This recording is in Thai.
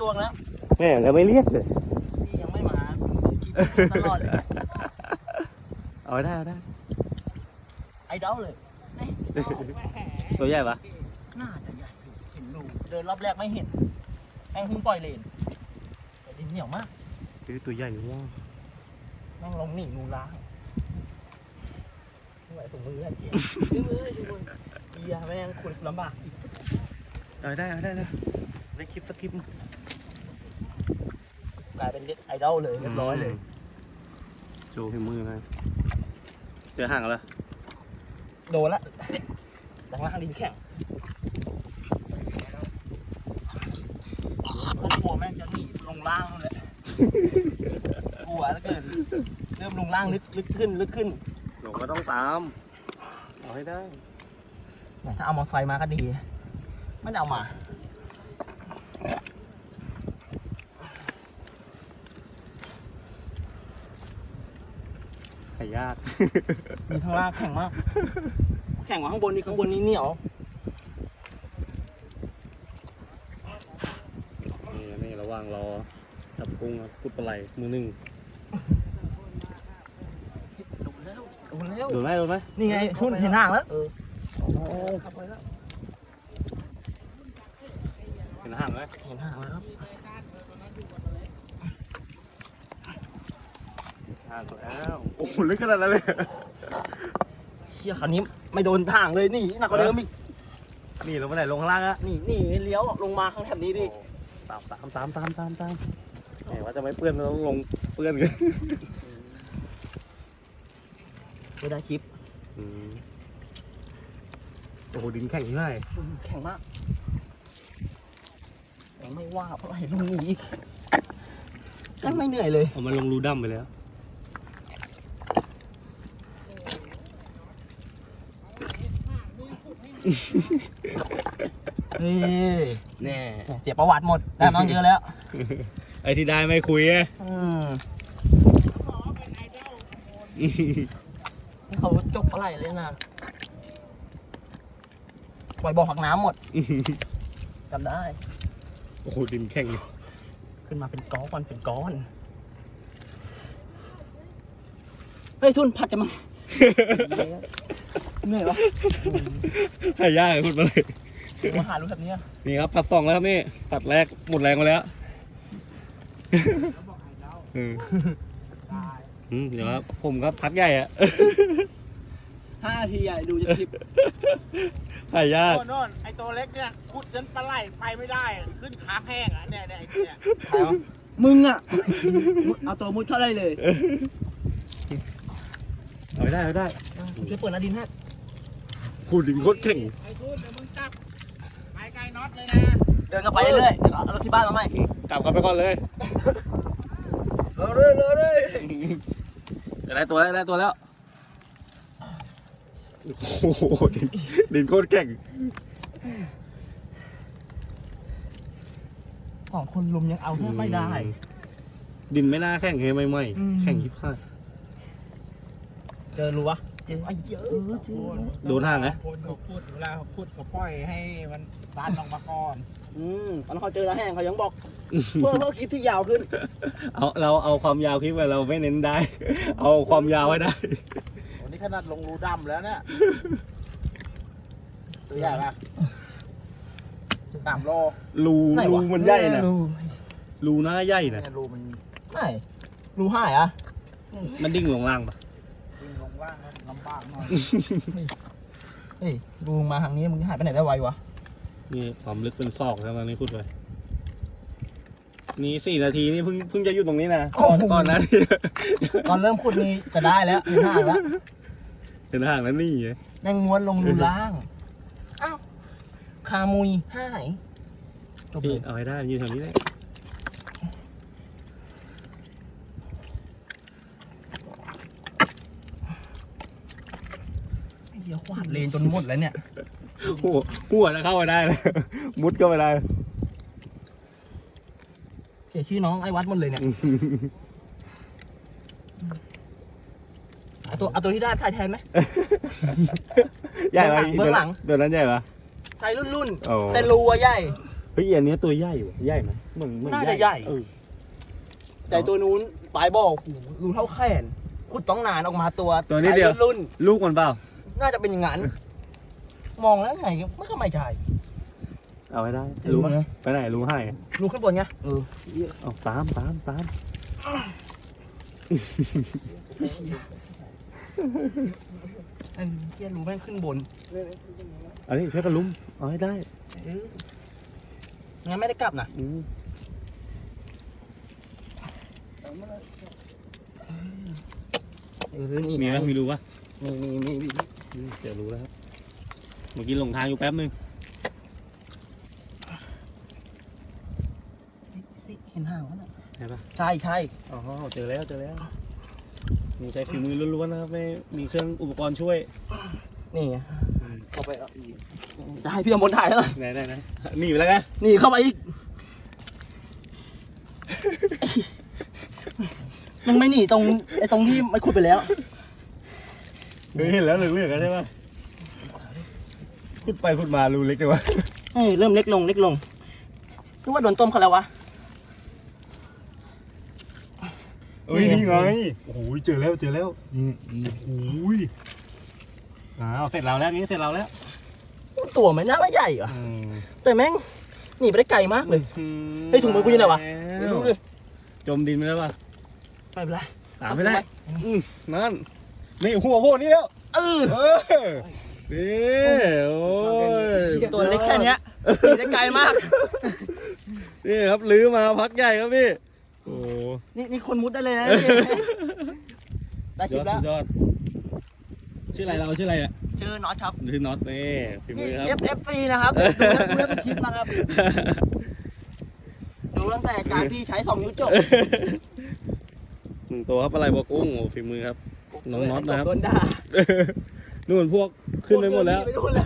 ตัวแล้วแม่แล้วไม่เรียกเลยนี่ยังไม่มาคิดตลอดเลยเอาได้เอาได้ไอ้เด้าเลยนี่ตัวใหญ่ปะน่าจะใหญ่อยู่เห็นรูเดินรอบแรกไม่เห็นแม่งเพิ่งปล่อยเลนแต่ดินเหนียวมากเฮ้ยตัวใหญ่ว่ะต้องลงหนีงูล้างไม่ไหวถุงมือไอ้เจี๊ยบมือมือเกียแม่งขุดลำบากอีกเอาได้เอาได้เลยได้คลิปสักคลิปมั้งก ลายเป็นเด็กไอดอลเลยเรียบร้อยเลยโชว์ฝีมือเลยเจอห่างแล้วโดนละดังล่างดินแข็งมันกลัวแม่งจะหนีลงล่างนั่นแหละกลัวแล้วเกิน เริ่มลงล่างลึกลึกขึ้นลึกขึ้นหนูก็ต้องตาม เอาให้ได้แหมถ้าเอามอเตอร์ไซค์มาก็ดี ไม่ได้เอามาายาก มีข้างล่างแข็งมาก แข็งกว่าข้างบนนี่ข้างบนนี่เหนียวนี่นี่ระหว่างรอจับกุ้งครับพุดปลาไหลมือหนึ่งดูแล้วดูแล้ว โดนไหมโดนไหมนี่ไงทุ่นเห็นห่างแล้วเออขับไปแล้วเห็นห่างไหมเห็นห่างแล้วครับางแล้วโอ้โหลึกขนาดนั้นเลยเชี่ยคราวนี้ไม่โดนทางเลยนี่หนักกว่าเดิมอีกนี่ลงไปไหนลงข้างล่างอะนี่นี่เลี้ยวลงมาข้างแถบนี้พี่ตามตามตามตามตามตามแหมว่าจะไม่เปื้อนเราต้องลงเปื้อนกันไม่ได้คลิปอืมโอ้โหดินแข็งง่ายแข็งมากแต่ไม่ว่าเพราะอะไรลงหนีอีกแม่งไม่เหนื่อยเลยเอามาลงรูดั้มไปแล้ว นี่แน่เสียประวัติหมดได้น้องเยอะแล้ว ไอ้ที่ได้ไม่คุยไงอืมให้เขาจบอะไรเลยนะปล่อยบ่อผักน้ำหมดจำได้ โอ้โหดินแข็งขึ้นมาเป็นก้อนเป็นก้อนเฮ้ยทุนผัดกันมั้ง เหนื่อยวะหายากพูดมาเลย มาหารู้แบบนี้อะนี่ครับผัดสองแล้วครับนี่ผัดแรกหมดแรงมาแล้วอืมอืมเดี๋ยวครับผมก็พักใหญ่อะห้านาทีอะดูจะคลิปหายากโน่นโน่นไอตัวเล็กเนี่ยขุดจนปลาไหลไปไม่ได้อะขึ้นขาแห้งอะเนี่ยเนี่ยไอ้เนี่ยมึงอะเอาตัวมุดเข้าได้เลย เอาไปได้เอาไปได้ผมช่วยเปิดหนาดินให้ พูดดินโคตรแข็งไอ้ทุนเดี๋ยวมึงจับไปไกลน็อตเลยนะเดินกันไปเรื่อยๆเดี๋ยวเอารถที่บ้านมาใหม่กลับกันไปก่อนเลยเรื่อยเรื่อยเรื่อยจะได้ตัวแล้วได้ตัวแล้วโอ้โหดินดินโคตรแข็งสองคนลุมยังเอาแทบไม่ได้ ดินไม่น่าแข็งเลยไม่ไหมอืมแข็งยิบห้าดเจอรู้วะ เจอไอ้เยอะเจอโดนห่างนะคนเขาขุดเวลาเขาขุดเขาปล่อยให้มันดันออกมาก่อนอืมตอนนนเขาเจอแล้วแห้งเขายังบอกเพื่อเพื่อคลิปที่ยาวขึ้น เอาเราเอาความยาวคลิปไว้เราไม่เน้นได้ เอาความยาวไว้ได้วันนี้ขนาดลงรูดำแล้วเนี่ยตัวใหญ่ปะสามโลรูไหนรูวะมันใหญ่นะรูรูหน้าใหญ่นะเนี่ยรูมันไม่รูหายอะมันดิ้งลงล่างปะวิ่งลงล่างมันลำบากหน่อย เฮ้ยรูมาทางนี้มึงหายไปไหนได้ไววะนี่ความลึกเป็นศอกใช่ไหมนี่พูดเลยนี่สี่นาทีนี่เพิ่งเพิ่งจะอยู่ตรงนี้นะก่อนก่อนนะนี่ตอนเริ่มขุดนี่จะได้แล้วเห็นห่างแล้วเห็นห่างแล้วนี่ไงแม่งม้วนลงรูล่างอ้าวคามุยหายจบเลนี่ยเอาให้ได้ยืนแถวนี้เลย ไอ้เหี้ยขวาดเลนจนหมดแล้วเนี่ย หัวหัวจะเข้าไปได้เลย มุดเข้าไปได้เขียนชื่อน้องไอ้วัดหมดเลยเนี่ยเอาตัวเอาตัวที่ได้ถ่ายแทนไหม ใหญ่ไหมเบื้องหลัง เดี๋ยวนั้นใหญ่ปะถ่ายรุ่นรุ่นโอ้ๆแต่รูอะใหญ่ เฮ้ยอันเนี้ยตัวใหญ่ว่ะใหญ่ไหมเหมือนเหมือนน่าจะใหญ่ เออแต่ตัวนู้นปลายบอกรูเท่าแขนขุดต้องนานออกมาตัวตัวนี้เดียวไซส์รุ่น ลูกมันเปล่าๆ น่าจะเป็นอย่างนั้น มองแล้วไงไม่ก็ไม่ใช่ เอาไว้ได้ รู้รู้ไหมไปไหนรู้ให้รูขึ้นบนไงเออเอาตามตามตามไอ้เหี้ยรูแม่งขึ้นบนอันนี้ช่วยกันลุมเอาให้ได้เอองั้นไม่ได้กลับนะอืมเออนี่มีไหมมีรู้ปะ มีมีมีมีเดี๋ยวรู้แล้วครับเมื่อกี้หลงทางอยู่แป๊บนึงเห็นห่างวะน่ะใช่ปะใช่ใช่อ๋อเจอแล้วเจอแล้วมีใช้ฝีมือล้วนๆนะครับไม่มีเครื่องอุปกรณ์ช่วยนี่ไงเข้าไปเอาอีกจะให้พี่อมพลถ่ายแล้วไหนไหนไหนหนีไปแล้วไงหนีเข้าไปอีกมันไม่หนีตรงไอ้ตรงที่มันขุดไปแล้ว เฮ้ยเห็นแล้วเหลืองๆกันใช่ปะขุดไปขุดมารูเล็กเลยวะเอ้ยเริ่มเล็กลงเล็กลงนึกว่าโดนต้มเขาแล้ววะ เอ้ยนี่นี่ไงไงโอ้โหเจอแล้วเจอแล้วโอ้ยอ้าวเสร็จแล้วแล้วนี้เสร็จแล้วแล้วตัวมันน่าไม่ใหญ่เหรออืมแต่แม่งหนีไปได้ไกลมากเลย เฮ้ยถุงมือกูอยู่ไหนวะแล้วดูดิจมดินไปแล้วป่ะไม่เป็นไร ตามไม่ได้อืมนั่น นี่หัวโพวกนี้แล้วเออเออนี่โอ้ยตัวเล็กแค่เนี้ยหนีได้ไกลมาก นี่ครับลื้อมาพักใหญ่ครับพี่โอ้นี่นี่คนมุดได้เลยนะได้คยลิอปดแล้วสุดยอดชื่ออะไรเราชื่ออะไรอะชื่อน็อตครับชื่อน็อตนี่ฝีมืนี่ อครับ FFC นะครับดูดูแล้วทุกคลิปนะครับ ดูตั้งแต่การที่ใช้สองนิ้วจบ หนึ่งตัวครับอะไรบอกกุ้งโอ้ฝีมือครับ น้องน็อตนะครับ โดนด่านู่นพวกขึ้นไปหมดแล้ว ไปนู่นแล้ว